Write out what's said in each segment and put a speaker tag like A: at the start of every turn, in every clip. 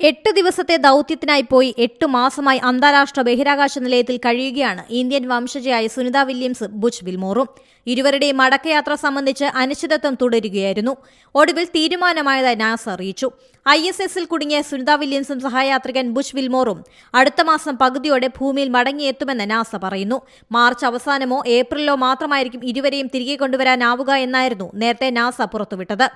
A: എട്ട് ദിവസത്തെ ദൗത്യത്തിനായി പോയി എട്ട് മാസമായി അന്താരാഷ്ട്ര ബഹിരാകാശ നിലയത്തിൽ കഴിയുകയാണ്. ഇന്ത്യൻ വംശജയായ സുനിത വില്യംസ് ബുച്ച് വിൽമോറും. ഇരുവരുടെയും മടക്കയാത്ര സംബന്ധിച്ച് അനിശ്ചിതത്വം തുടരുകയായിരുന്നു. ഒടുവിൽ തീരുമാനമായതായി നാസ അറിയിച്ചു. ഐ എസ് എസിൽ കുടുങ്ങിയ സുനിത വില്യംസും സഹയാത്രികൻ ബുച്ച് വിൽമോറും അടുത്ത മാസം പകുതിയോടെ ഭൂമിയിൽ മടങ്ങിയെത്തുമെന്ന് നാസ പറയുന്നു. മാർച്ച് അവസാനമോ ഏപ്രിലോ മാത്രമായിരിക്കും ഇരുവരെയും തിരികെ കൊണ്ടുവരാനാവുക എന്നായിരുന്നു നേരത്തെ നാസ പുറത്തുവിട്ടത്.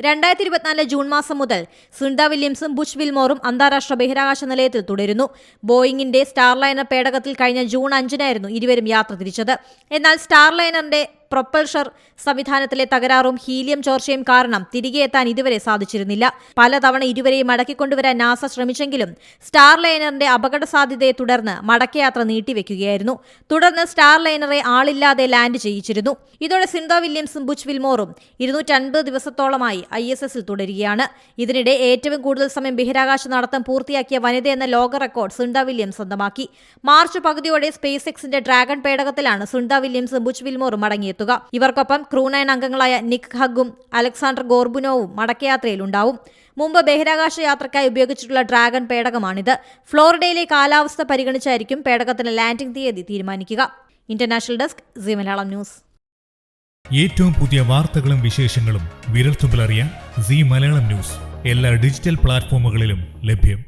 A: രണ്ടായിരത്തി ഇരുപത്തിനാല് ജൂൺ മാസം മുതൽ സുനിത വില്യംസും ബുഷ് വിൽമോറും അന്താരാഷ്ട്ര ബഹിരാകാശ നിലയത്തിൽ തുടരുന്നു. ബോയിങ്ങിന്റെ സ്റ്റാർലൈനർ പേടകത്തിൽ കഴിഞ്ഞ ജൂൺ അഞ്ചിനായിരുന്നു ഇരുവരും യാത്ര തിരിച്ചത്. എന്നാൽ സ്റ്റാർലൈനറിന്റെ പ്രൊപ്പൽഷർ സംവിധാനത്തിലെ തകരാറും ഹീലിയം ചോർച്ചയും കാരണം തിരികെ എത്താൻ ഇതുവരെ സാധിച്ചിരുന്നില്ല. പലതവണ ഇരുവരെയും മടക്കിക്കൊണ്ടുവരാൻ നാസ ശ്രമിച്ചെങ്കിലും സ്റ്റാർ ലൈനറിന്റെ അപകട സാധ്യതയെ തുടർന്ന് മടക്കയാത്ര നീട്ടിവെക്കുകയായിരുന്നു. തുടർന്ന് സ്റ്റാർ ലൈനറെ ആളില്ലാതെ ലാൻഡ് ചെയ്യിച്ചിരുന്നു. ഇതോടെ സിന്ധ വില്യംസും ബുച്ച് വിൽമോറും ഇരുന്നൂറ്റൻപത് ദിവസത്തോളമായി ഐ എസ് എസിൽ തുടരുകയാണ്. ഇതിനിടെ ഏറ്റവും കൂടുതൽ സമയം ബഹിരാകാശ നടത്തം പൂർത്തിയാക്കിയ വനിത എന്ന ലോക റെക്കോർഡ് സുണ്ട വില്യംസ് സ്വന്തമാക്കി. മാർച്ച് പകുതിയോടെ സ്പേസ് എക്സിന്റെ ഡ്രാഗൺ പേടകത്തിലാണ് സുണ്ട വില്യംസും ബുച്ച് വിൽമോറും മടങ്ങിയെത്തുക ഇവർക്കൊപ്പം ക്രൂ നയൻ അംഗങ്ങളായ നിക് ഹഗും അലക്സാണ്ടർ ഗോർബുനോവും മടക്കയാത്രയിലുണ്ടാവും. മുമ്പ് ബഹിരാകാശ യാത്രയ്ക്കായി ഉപയോഗിച്ചിട്ടുള്ള ഡ്രാഗൺ പേടകമാണിത്. ഫ്ലോറിഡയിലെ കാലാവസ്ഥ പരിഗണിച്ചായിരിക്കും പേടകത്തിന്റെ ലാൻഡിംഗ് തീയതി തീരുമാനിക്കുക. International desk C Malayalam news.
B: ഏറ്റവും പുതിയ വാർത്തകളും വിശേഷങ്ങളും വിരൽത്തുമ്പിലറിയാൻ സി മലയാളം ന്യൂസ്. എല്ലാ ഡിജിറ്റൽ പ്ലാറ്റ്ഫോമുകളിലും ലഭ്യം.